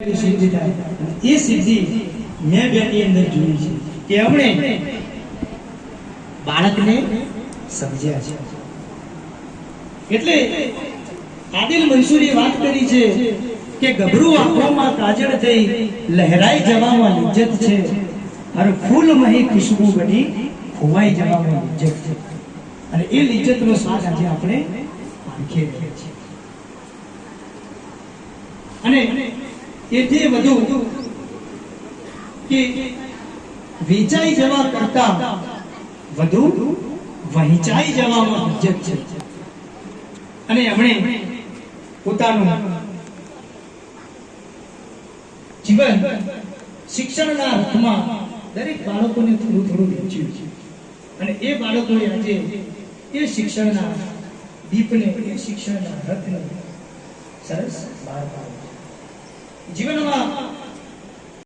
સિદ્ધિ થાય. એ સિદ્ધિ મેં બેની અંદર જોઈ છે કે આપણે બાળકને સમજ્યા છે. એટલે આદિલ મંસૂરી વાત કરી છે કે ગભરું આંખોમાં કાજળ થઈ લહેરાઈ જવામાં લિજ્જત છે. અને ફૂલ મહી ખુશ્બુ બની ખોવાઈ જવામાં લિજ્જત છે. અને એ લિજ્જતનો સ્વાદ આજે આપણે આંખે છીએ. અને એથી વધુ કે વેચાઈ જવા કરતા વધુ વહેંચાઈ જવામાં હજત છે. અને એમણે પોતાનું જીવન શિક્ષણના અર્થમાં દરેક બાળકોને થોડું થોડું વેચ્યું છે. અને એ બાળકોએ આજે એ શિક્ષણના દીપને, એ શિક્ષણના રથને સરસ બહાર પાડ્યું. છે. જીવનમાં